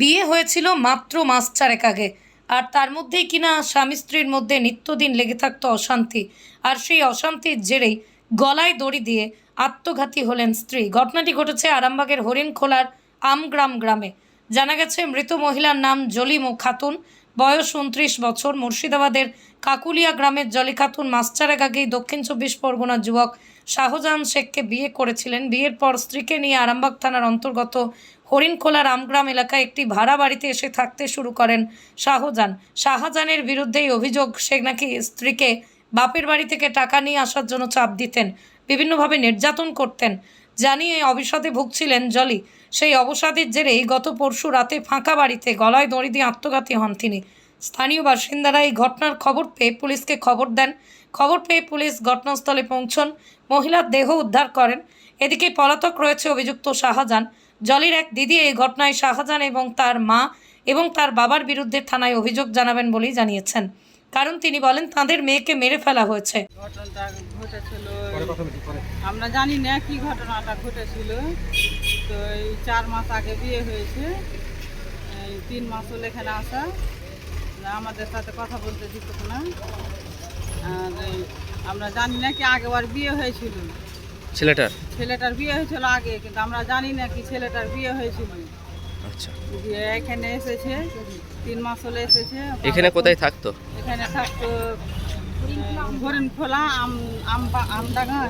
বিয়ে হয়েছিল মাত্র মাস চারেক আগে। আর তার মধ্যেই কিনা স্বামী স্ত্রীর মধ্যে নিত্যদিন লেগে থাকতো অশান্তি। আর সেই অশান্তির জেরেই গলায় দড়ি দিয়ে আত্মঘাতী হলেন স্ত্রী। ঘটনাটি ঘটেছে আরামবাগের হরিণখোলার আমগ্রাম গ্রামে। জানা গেছে, মৃত মহিলার নাম জলিমু খাতুন। বয়স উনত্রিশ বছর। মুর্শিদাবাদের কাকুলিয়া গ্রামের জলি খাতুন মাস চারেক আগেই দক্ষিণ চব্বিশ পরগনার যুবক শাহজাহান শেখকে বিয়ে করেছিলেন। বিয়ের পর স্ত্রীকে নিয়ে আরামবাগ থানার অন্তর্গত হরিণখোলা রামগ্রাম এলাকায় একটি ভাড়া বাড়িতে এসে থাকতে শুরু করেন শাহজাহান। শাহজাহানের বিরুদ্ধেই অভিযোগ, সে নাকি স্ত্রীকে বাপের বাড়ি থেকে টাকা নিয়ে আসার জন্য চাপ দিতেন, বিভিন্নভাবে নির্যাতন করতেন। জানিয়ে অবিষাদে ভুগছিলেন জলি। সেই অবসাদের জেরেই গত পরশু রাতে ফাঁকা বাড়িতে গলায় দড়ি দিয়ে আত্মঘাতী হন তিনি। স্থানীয় বাসিন্দারা এই ঘটনার খবর পেয়ে পুলিশকে খবর দেন। খবর পেয়ে পুলিশ ঘটনাস্থলে পৌঁছন। মহিলার দেহ উদ্ধার করেন। এদিকে পলাতক রয়েছে অভিযুক্ত শাহজাহান। জলির এক দিদি এই ঘটনায় শাহজাহান এবং তার মা এবং তার বাবার বিরুদ্ধে থানায় অভিযোগ জানাবেন বলেই জানিয়েছেন। কারণ তিনি বলেন তাদের মেয়েকে মেরে ফেলা হয়েছে। ঘটনাটা ঘটেছিল আমরা জানি না কি ঘটনাটা ঘটেছিল। তো এই চার মাস আগে বিয়ে হয়েছে। তিন মাস হলো এখানে আসা। আমাদের সাথে কথা বলতে দিত না। আর আমরা জানি না কি আগে আগেবার বিয়ে হয়েছিল। ছেলেটার? ছেলেটার বিয়ে হয়েছিল আগে কিন্তু আমরা জানি না কি ছেলেটার বিয়ে হয়েছিল। আচ্ছা। দিয়ে এখানে এসেছে তিন মাস হলে এসেছে। এখানে কোথায় থাকতো? এখানে থাকতো হরিণ খোলা আম আম আমডাঙ্গা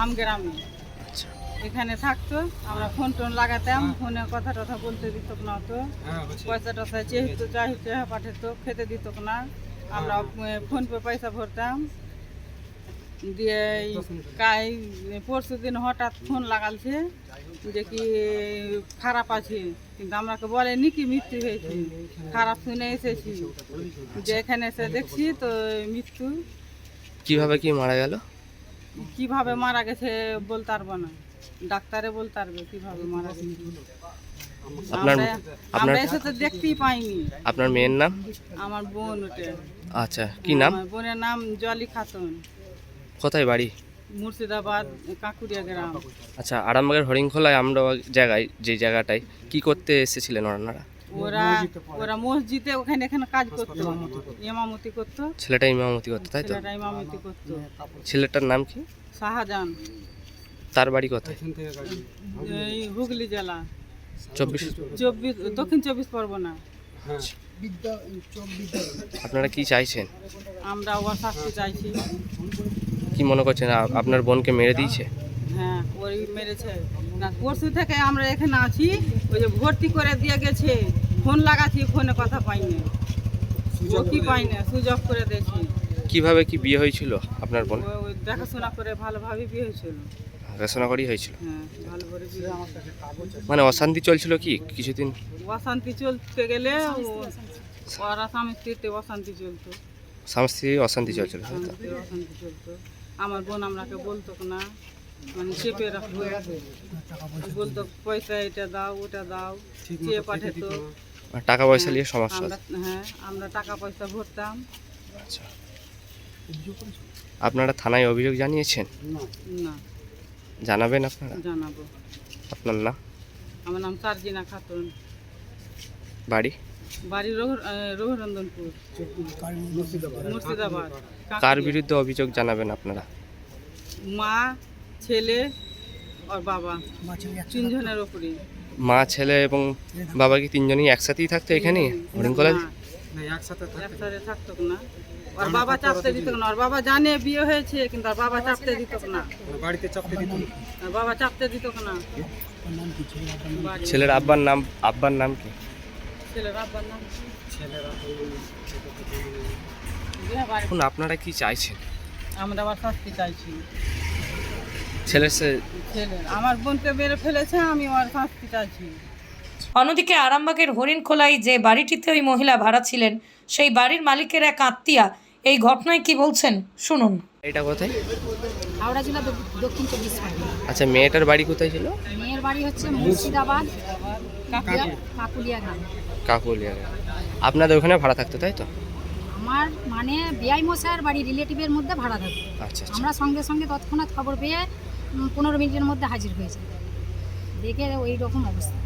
আম গ্রামে এখানে থাকতো আমরা ফোন টোন লাগাতাম ফোনে কথা টথা বলতে দিত না তো। পয়সা টয়সা চেহিত চাহিত পাঠাতো খেতে দিত না। আমরা ফোন পে পয়সা ভরতাম। দিয়ে এই কাই পরশু দিন হঠাৎ ফোন লাগালছে যে কি খারাপ আছে। কিন্তু আমাকে বলেনি কি মৃত্যু হয়েছে? খারাপ শুনে এসেছি। যে এখানে এসে দেখছি তো মৃত্যু। কীভাবে কি মারা গেল? কীভাবে মারা গেছে বলতে পারব না। ডাক্তারে বলতে পারবে কীভাবে মারা গেছে। আপনার আপনার আমরা এসে তো দেখতেই পাইনি। আপনার মেয়ের নাম? আমার বোন ওটা। আচ্ছা কি নাম? আমার বোনের নাম জলি খাতুন। কোথায় বাড়ি? মুর্শিদাবাদ কাকুরিয়া গ্রাম। আচ্ছা আরামবাগের হরিংখোলায় আমরা জায়গায় যে জায়গাটায় কি করতে এসেছিলেন ওনারা? ওরা ওরা মসজিদে ওখানে এখানে কাজ করতো। ইমামতি করতো। ছেলেটা ইমামতি করতো তাই তো? ছেলেটা ইমামতি করতো। ছেলেটার নাম কি? শাহজাহান। তার বাড়ি কোথায়? এই হুগলি জেলা। চব্বিশ। চব্বিশ দক্ষিণ চব্বিশ পরগনা। আপনারা কি চাইছেন? আমরা ওর শাস্তি চাইছি। কি মনে করছেন? আপনার বোনকে মেরে দিয়েছে? হ্যাঁ ওই মেরেছে। না পরশু থেকে আমরা এখানে আছি ওই যে ভর্তি করে দিয়ে গেছে। ফোন লাগাচ্ছি ফোনে কথা পাইনি। ও কি পাইনি? সুযোগ করে দিয়েছি কীভাবে কি বিয়ে হয়েছিল আপনার বোন? দেখাশোনা করে ভালোভাবে বিয়ে হয়েছিল। দেখাশোনা করেই হয়েছিল? হ্যাঁ করে মানে অশান্তি চলছিল কি? কিছুদিন? অশান্তি চলতে গেলে ও- ওরা স্বামী স্ত্রীতে অশান্তি চলতো। স্বামী স্ত্রী অশান্তি চলছিল অশান্তি চলতো। আমার বোন আমরাকে বলতো না মানে চেপে রাখতো। বলতো পয়সা এটা দাও ওটা দাও চেয়ে পাঠাতো টাকা পয়সা নিয়ে সমস্যা হ্যাঁ আমরা টাকা পয়সা ভরতাম। আচ্ছা। আপনারা থানায় অভিযোগ জানিয়েছেন? না। জানাবেন আপনারা? জানাব। আপনার নাম? আমার নাম সার্জিনা খাতুন। বাড়ি? বাড়ি রঘুনন্দনপুর মুর্শিদাবাদ। কার বিরুদ্ধে অভিযোগ জানাবেন আপনারা? মা ছেলে আর বাবা। তিনজনের ওপরে মা ছেলে এবং বাবা কি তিনজনই একসাথেই থাকতো এখানে? হরিণকলা না, একসাথে থাকতো না। ওর বাবা চাপতে দিত না ওর বাবা জানে বিয়ে হয়েছে কিন্তু ওর বাবা চাপতে দিত না। বাড়িতে চাপতে দিত না। বাবা চাপতে দিত না। ছেলের আব্বার নাম আব্বার নাম কি? ছেলের আব্বার নাম বাড়ি- এখন আপনারা কি চাইছেন? আমরা আবার শাস্তি চাইছি। ছেলের সে- ছেলের আমার বোনকে মেরে ফেলেছে আমি ওর শাস্তি চাইছি। অন্যদিকে আরামবাগের হরিণখোলায় যে বাড়িটিতে ওই মহিলা ভাড়া ছিলেন সেই বাড়ির মালিকের এক আত্মীয়া। এই ঘটনায় কি বলছেন? শুনুন। এটা কোথায়? হাওড়া জেলা দক্ষিণ চব্বিশ পরগনা। আচ্ছা মেয়েটার বাড়ি কোথায় ছিল? মেয়ের বাড়ি হচ্ছে মুর্শিদাবাদ কাকুলিয়া- কাকুলিয়া গ্রাম। কাকুলিয়া আপনাদের ওখানে ভাড়া থাকতো তাই তো? আমার মানে বিআই মশাইয়ের বাড়ি রিলেটিভের মধ্যে ভাড়া থাকতো। আচ্ছা আচ্ছা। আমরা সঙ্গে সঙ্গে তৎক্ষণাৎ খবর পেয়ে পনেরো মিনিটের মধ্যে হাজির হয়েছে। দেখে ওই রকম অবস্থা।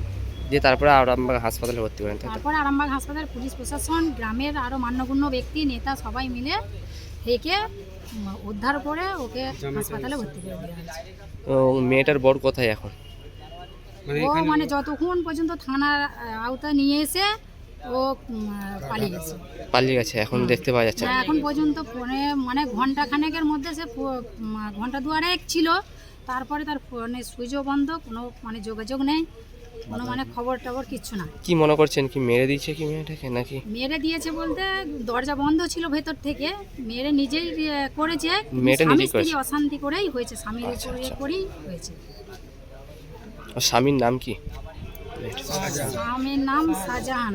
যে তারপরে আরামবাগ হাসপাতালে ভর্তি করেন তারপরে আরামবাগ হাসপাতাল পুলিশ প্রশাসন গ্রামের আরও মান্যগণ্য ব্যক্তি নেতা সবাই মিলে একে উদ্ধার করে ওকে হাসপাতালে ভর্তি করে দেওয়া হয়েছে। ও মেয়েটার বর কোথায় এখন? ও মানে যতক্ষণ পর্যন্ত থানার আহ, আওতায় নিয়ে এসে ও পালিয়ে গেছে। পালিয়ে গেছে এখন দেখতে পাওয়া যাচ্ছে। না। হ্যাঁ, এখন পর্যন্ত ফোনে মানে ঘণ্টা খানেকের মধ্যে সে ঘণ্টা দুয়ারেক ছিল। তারপরে তার ফোনে সুইচও বন্ধ কোনো মানে যোগাযোগ নেই। কোনো মানে খবর টবর কিচ্ছু না। কি মনে করছেন কি মেরে দিয়েছে কি মেয়েটাকে নাকি? মেরে দিয়েছে বলতে দরজা বন্ধ ছিল ভেতর থেকে মেরে নিজেই করেছে মেয়েটা নিজেই করেছে? অশান্তি করেই হয়েছে স্বামীর আচ্ছা, উপরে আচ্ছা। করেই হয়েছে। স্বামীর নাম কি? স্বামীর নাম Shahjahan.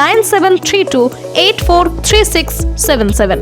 nine seven three two eight four three six seven seven